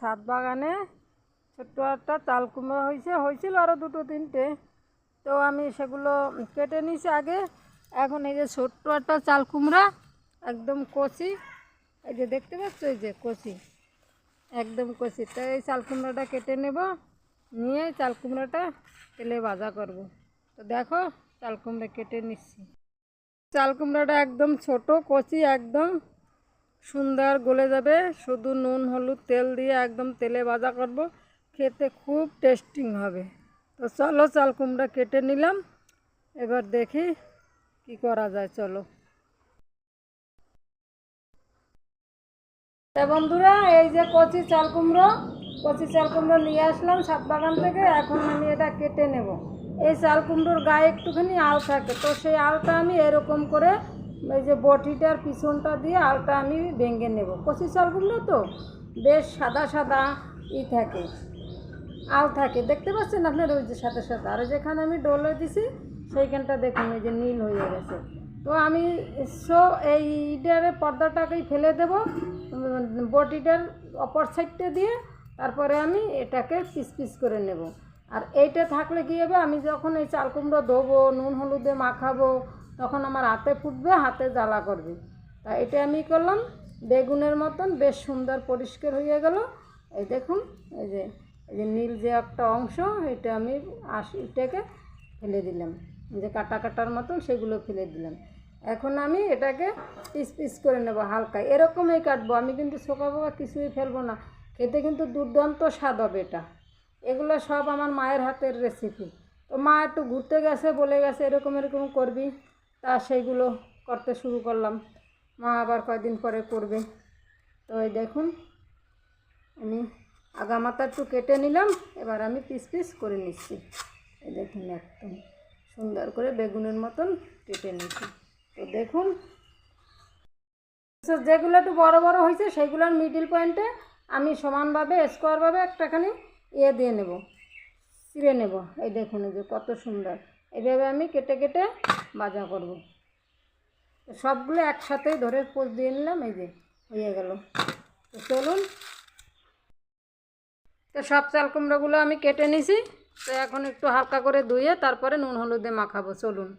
ছাদ বাগানে ছোট্ট একটা চাল কুমড়ো হয়েছে হয়েছিল আরও দুটো তিনটে। তো আমি সেগুলো কেটে নিয়েছি আগে। এখন এই যে ছোট্ট একটা চাল কুমড়া, একদম কচি। এই যে দেখতে পাচ্ছ এই যে কচি, একদম কচি। তো এই চাল কুমড়োটা কেটে নেব, নিয়ে চাল কুমড়োটা তেলে ভাজা করব। তো দেখো, চাল কুমড়ো কেটে নিচ্ছি। চাল কুমড়োটা একদম ছোট, কচি একদম। সুন্দর গলে যাবে। শুধু নুন, হলুদ, তেল দিয়ে একদম তেলে ভাজা করব। খেতে খুব টেস্টিং হবে। তো চলো, চাল কুমড়া কেটে নিলাম। এবার দেখি কি করা যায়, চলো। বন্ধুরা, এই যে কচি চাল কুমড়ো, কচি চাল কুমড়ো নিয়ে আসলাম সাত বাগান থেকে। এখন আমি এটা কেটে নেব। এই চাল কুমড়োর গায়ে একটুখানি আল থাকে। তো সেই আলটা আমি এরকম করে এই যে বটিটার পিছনটা দিয়ে আলটা আমি ভেঙে নেব। কচি চাল কুমড়ো তো? বেশ সাদা সাদা ই থাকে, আল থাকে। দেখতে পাচ্ছেন আপনার ওই যে সাথে সাথে আর যেখানে আমি ডলে দিছি, সেইখানটা দেখুন এই যে নীল হয়ে গেছে। তো আমি সো এই ইটারে পর্দাটাকেই ফেলে দেব, বটিটার অপর সাইডটা দিয়ে, তারপরে আমি এটাকে পিস পিস করে নেব। আর এইটা থাকলে কী হবে? আমি যখন এই চাল কুমড়ো ধোবো, নুন হলুদে মাখাবো তখন আমার হাতে ফুটবে, হাতে জ্বালা করবে। তা এটা আমি করলাম, বেগুনের মতন বেশ সুন্দর পরিষ্কার হয়ে গেল। এই দেখুন, এই যে এই যে নীল যে একটা অংশ, এটা আমি আশ এটাকে ফেলে দিলাম। যে কাটা কাটার মতন সেগুলো ফেলে দিলাম। এখন আমি এটাকে পিস পিস করে নেব হালকা। এরকমই কাটবো, আমি কিন্তু শোকা পোকা কিছুই ফেলব না। খেতে কিন্তু দুর্দান্ত স্বাদ হবে এটা। এগুলো সব আমার মায়ের হাতের রেসিপি তো মা একটু ঘুরতে গেছে, বলে গেছে, এরকম এরকম করবি। তা সেইগুলো করতে শুরু করলাম। মা আবার কয়দিন পরে করবে। তো এই দেখুন, আমি আগামাতা একটু কেটে নিলাম, এবার আমি পিস পিস করে নিচ্ছি। এই দেখুন একদম সুন্দর করে বেগুনের মতন কেটে নিচ্ছি। তো দেখুন যেগুলো একটু বড় বড় হয়েছে সেইগুলোর মিডিল পয়েন্টে আমি সমানভাবে স্কোয়ারভাবে একটাখানি ইয়ে দিয়ে নেব চিড়ে নেব। এই দেখুন, এই যে কত সুন্দর। এইভাবে আমি কেটে কেটে ভাজা করব। সবগুলো একসাথেই ধরে পোজ দিয়ে নিলাম, এই যে হয়ে গেল। তো চলুন। তো সব চাল কুমড়োগুলো আমি কেটে নিছি। তো এখন একটু হালকা করে ধুয়ে তারপরে নুন হলুদে মাখাবো, চলুন।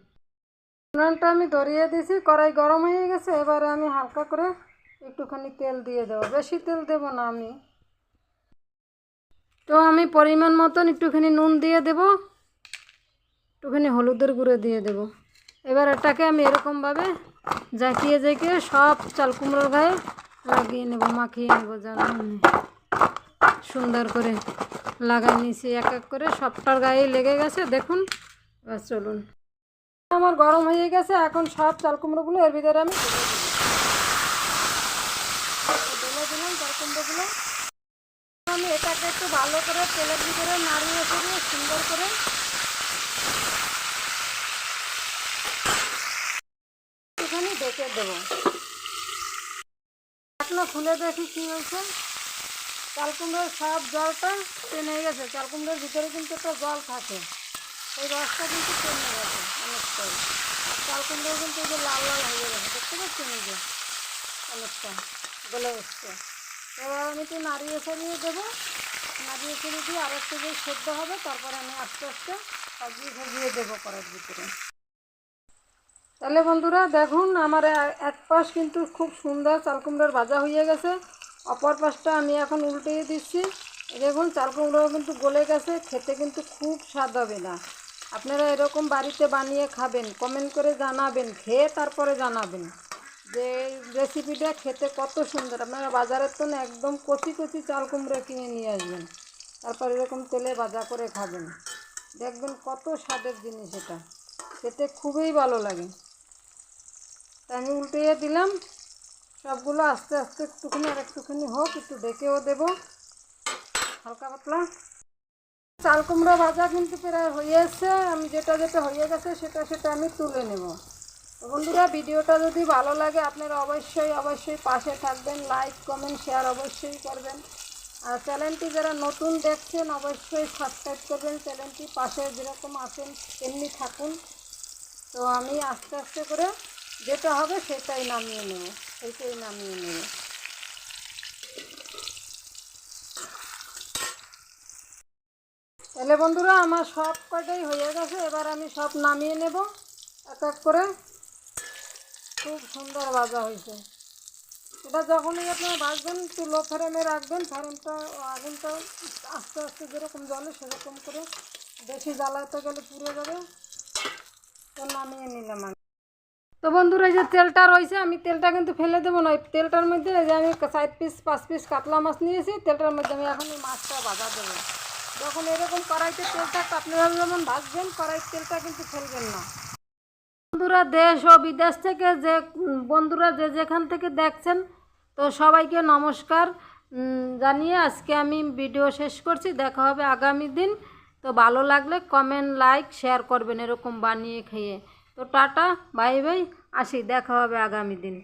উনানটা আমি ধরিয়ে দিয়েছি কড়াই গরম হয়ে গেছে। এবারে আমি হালকা করে একটুখানি তেল দিয়ে দেবো। বেশি তেল দেবো না আমি। তো আমি পরিমাণ মতন একটুখানি নুন দিয়ে দেব। একটুখানি হলুদের গুঁড়ো দিয়ে দেব। এবার এটাকে আমি এরকমভাবে জাকিয়ে জাকিয়ে সব চাল কুমড়োর গায়ে লাগিয়ে নেব, মাখিয়ে নেব, যেন সুন্দর করে লাগাই নিয়েছি এক এক করে সবটার গায়ে লেগে গেছে। দেখুন, এবার চলুন। আমার গরম হয়ে গেছে, এখন সব চাল কুমড়োগুলো এর ভিতরে আমি চাল কুমড়োগুলো। আমি এটাকে একটু ভালো করে তেলের ভিতরে নাড়িয়ে করে সুন্দর করে একটুখানি ডেকে দেবো এখনও খুলে দেখি কী হয়েছে। চাল কুমড়োর সব জলটা টেনে গেছে। চাল কুমড়োর ভিতরে কিন্তু একটা জল থাকে। সেই রসটা কিন্তু টেনে গেছে অনেকটাই আর কিন্তু যে লাল লাল হয়ে গেছে। দেখতে পাচ্ছেন এই যে অনেকটা গলে উঠছে। এবার আমি একটু নাড়িয়ে ছড়িয়ে দেবো। নাড়িয়ে ছড়িয়ে দিয়ে আর একটু দিয়ে সেদ্ধ হবে, তারপরে আমি আস্তে আস্তে সাজিয়ে সাজিয়ে দেবো করার ভিতরে। তাহলে বন্ধুরা দেখুন, আমার এক পাশ কিন্তু খুব সুন্দর চাল কুমড়োর ভাজা হয়ে গেছে। অপর পাশটা আমি এখন উল্টিয়ে দিচ্ছি। দেখুন চাল কুমড়ো কিন্তু গলে গেছে, খেতে কিন্তু খুব স্বাদ হবে না। আপনারা এরকম বাড়িতে বানিয়ে খাবেন কমেন্ট করে জানাবেন, খেয়ে তারপরে জানাবেন যে রেসিপিটা খেতে কত সুন্দর। আপনারা বাজারের তো একদম কচি কচি চাল কুমড়ো কিনে নিয়ে আসবেন। তারপর এরকম তেলে ভাজা করে খাবেন। দেখবেন কত স্বাদের জিনিস এটা। খেতে খুবই ভালো লাগে। আমি উল্টিয়ে দিলাম। সবগুলো আস্তে আস্তে একটুখানি আর একটুখানি হোক, একটু ডেকেও দেবো। হালকা পাতলা। চাল কুমড়ো ভাজা কিন্তু প্রায় হয়ে আমি যেটা যেটা হয়ে গেছে সেটা সেটা আমি তুলে নেব। বন্ধুরা, ভিডিওটা যদি ভালো লাগে, আপনারা অবশ্যই অবশ্যই পাশে থাকবেন। লাইক, কমেন্ট, শেয়ার অবশ্যই করবেন। আর চ্যানেলটি যারা নতুন দেখছেন, অবশ্যই সাবস্ক্রাইব করবেন। চ্যানেলটি পাশে যেরকম আছেন, তেমনি থাকুন। তো আমি আস্তে আস্তে করে যেটা হবে সেটাই নামিয়ে নেব সেইটাই নামিয়ে নেব। তাহলে বন্ধুরা, আমার সব কটাই হয়ে গেছে, এবার আমি সব নামিয়ে নেব। এক এক করে। খুব সুন্দর ভাজা হয়েছে। এটা যখনই আপনারা ভাজবেন, একটু লো ফ্রেমে রাখবেন ফ্রেমটা আগুনটা আস্তে আস্তে যেরকম জলে সেরকম করে বেশি জ্বালাতে গেলে পুড়ে যাবে। তো নামিয়ে নিলাম আমি। তো বন্ধুরা, এই যে তেলটা রয়েছে, আমি তেলটা কিন্তু ফেলে দেবো না। তেলটার মধ্যে যে আমি চার পিস পাঁচ পিস কাতলা মাছ নিয়েছি, তেলটার মধ্যে আমি এখন এই মাছটা ভাজা দেবো। যখন এরকম কড়াইতে তেলটা আপনারা যেমন ভাজবেন কড়াইয়ের তেলটা কিন্তু ফেলবেন না। বন্ধুরা, দেশ ও বিদেশ থেকে যে, বন্ধুরা যে যেখান থেকে দেখছেন, তো সবাইকে নমস্কার। জানিয়ে আজকে আমি ভিডিও শেষ করছি। দেখা হবে আগামী দিন। তো ভালো লাগলে কমেন্ট লাইক শেয়ার করবেন এরকম বানিয়ে খেয়ে। তো টাটা বাই বাই আসি দেখা হবে আগামী দিন।